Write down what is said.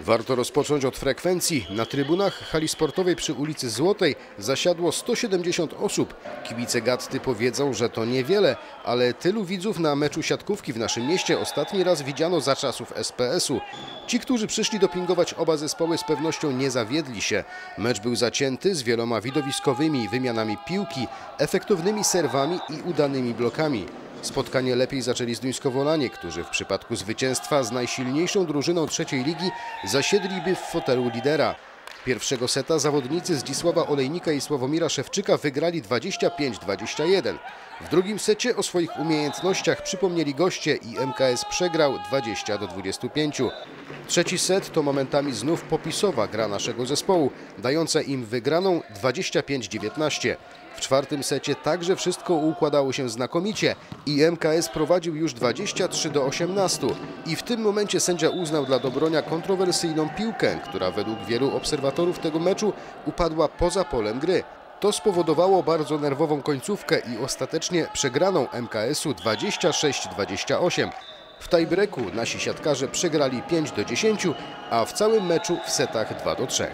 Warto rozpocząć od frekwencji. Na trybunach hali sportowej przy ulicy Złotej zasiadło 170 osób. Kibice Gatty powiedzą, że to niewiele, ale tylu widzów na meczu siatkówki w naszym mieście ostatni raz widziano za czasów SPS-u. Ci, którzy przyszli dopingować oba zespoły z pewnością nie zawiedli się. Mecz był zacięty z wieloma widowiskowymi wymianami piłki, efektownymi serwami i udanymi blokami. Spotkanie lepiej zaczęli Zduńskowolanie, którzy w przypadku zwycięstwa z najsilniejszą drużyną trzeciej ligi zasiedliby w fotelu lidera. Pierwszego seta zawodnicy Zdzisława Olejnika i Sławomira Szewczyka wygrali 25-21. W drugim secie o swoich umiejętnościach przypomnieli goście i MKS przegrał 20-25. Trzeci set to momentami znów popisowa gra naszego zespołu, dająca im wygraną 25-19. W czwartym secie także wszystko układało się znakomicie i MKS prowadził już 23 do 18 i w tym momencie sędzia uznał dla Dobronia kontrowersyjną piłkę, która według wielu obserwatorów tego meczu upadła poza polem gry. To spowodowało bardzo nerwową końcówkę i ostatecznie przegraną MKS-u 26-28. W tiebreaku nasi siatkarze przegrali 5 do 10, a w całym meczu w setach 2 do 3.